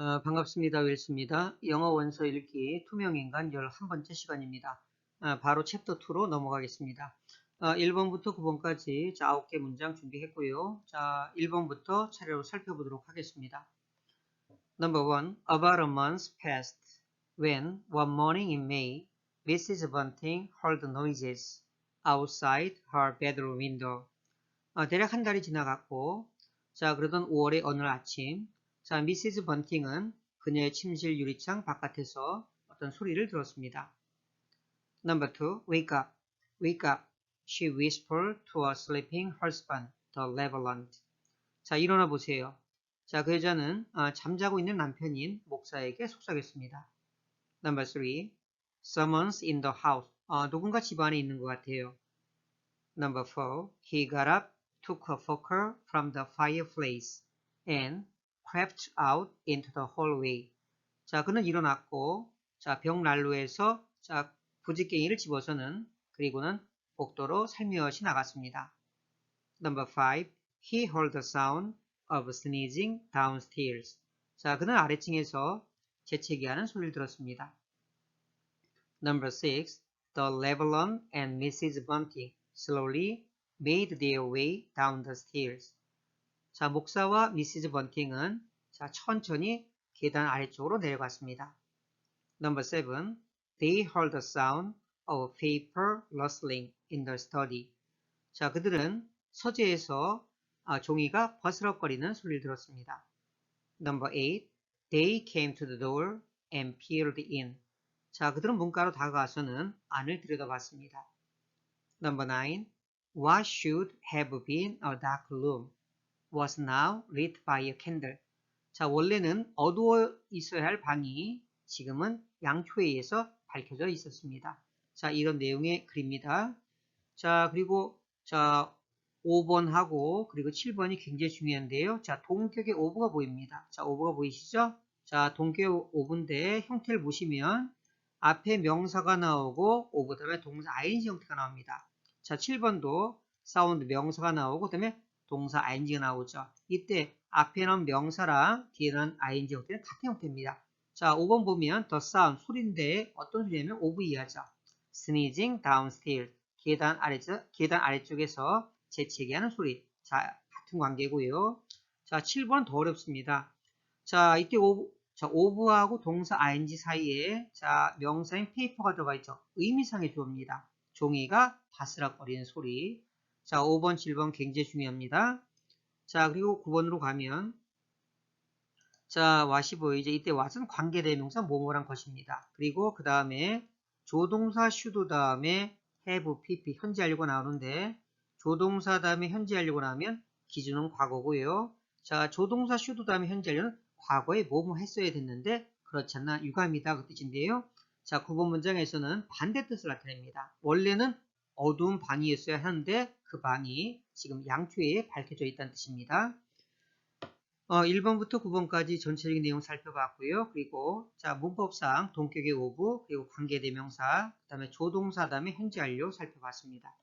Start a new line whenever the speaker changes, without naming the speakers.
어, 반갑습니다. 윌스입니다. 영어 원서 읽기 투명인간 11번째 시간입니다. 어, 바로 챕터 2로 넘어가겠습니다. 어, 1번부터 9번까지 자, 9개 문장 준비했고요. 자, 1번부터 차례로 살펴보도록 하겠습니다. Number 1. About a month passed when one morning in May, Mrs. Bunting heard noises outside her bedroom window. 어, 대략 한 달이 지나갔고 자, 그러던 5월의 어느 아침 자, 미시즈 번팅은 그녀의 침실 유리창 바깥에서 어떤 소리를 들었습니다. Number 2. Wake up. Wake up. She whispered to her sleeping husband, the Leveland. 자, 일어나 보세요. 자, 그 여자는 어, 잠자고 있는 남편인 목사에게 속삭였습니다. Number 3. Someone's in the house. 어, 누군가 집 안에 있는 것 같아요. Number 4. He got up, took a poker from the fireplace, and crept out into the hallway. 자, 그는 일어났고, 자, 벽난로에서 자, 부지깽이를 집어서는 그리고는 복도로 살며시 나갔습니다. Number 5. He heard the sound of sneezing downstairs. 자, 그는 아래층에서 재채기하는 소리를 들었습니다. Number 6. The Levelon and Mrs. Bunting slowly made their way down the stairs. 자, 목사와 미시즈 번팅은 자, 천천히 계단 아래쪽으로 내려갔습니다. Number 7. They heard the sound of paper rustling in the study. 자, 그들은 서재에서 아, 종이가 버스럭거리는 소리를 들었습니다. Number 8. They came to the door and peered in. 자, 그들은 문가로 다가가서는 안을 들여다봤습니다. Number 9. What should have been a dark room was now lit by a candle. 자, 원래는 어두워 있어야 할 방이 지금은 양초에 의해서 밝혀져 있었습니다. 자, 이런 내용의 글입니다. 자, 그리고 자, 5번하고 그리고 7번이 굉장히 중요한데요. 자, 동격의 오브가 보입니다. 자, 오브가 보이시죠? 자, 동격 오브인데 형태를 보시면 앞에 명사가 나오고 오브 다음에 동사 ing 형태가 나옵니다. 자, 7번도 사운드 명사가 나오고 그다음에 동사 ing가 나오죠. 이때 앞에는 명사랑 뒤에는 ing 형태는 같은 형태입니다. 자, 5번 보면 the sound 소리인데 어떤 소리냐면 오브 이하죠. sneezing downstairs 계단 아래쪽 계단 아래쪽에서 재채기하는 소리. 자, 같은 관계고요. 자, 7번 더 어렵습니다. 자, 이때 오브 자, 오브하고 동사 ing 사이에 자, 명사인 페이퍼가 들어가 있죠. 의미상의 조입니다. 종이가 바스락거리는 소리. 자, 5번, 7번 굉장히 중요합니다. 자, 그리고 9번으로 가면 자, 왓이 보이죠. 이때 왓은 관계대명사 뭐뭐란 것입니다. 그리고 그 다음에 조동사 슈도 다음에 have, pp, 현재 완료가 나오는데 조동사 다음에 현재 완료가 나오면 기준은 과거고요. 자, 조동사 슈도 다음에 현재 완료는 과거에 뭐뭐 했어야 됐는데 그렇지 않나 유감이다 그 뜻인데요. 자, 9번 문장에서는 반대 뜻을 나타냅니다. 원래는 어두운 방이었어야 하는데 그 방이 지금 양초에 밝혀져 있다는 뜻입니다. 어, 1번부터 9번까지 전체적인 내용 살펴봤고요. 그리고 자 문법상 동격의 오브 그리고 관계대명사 그 다음에 조동사 다음에 현재 완료 살펴봤습니다.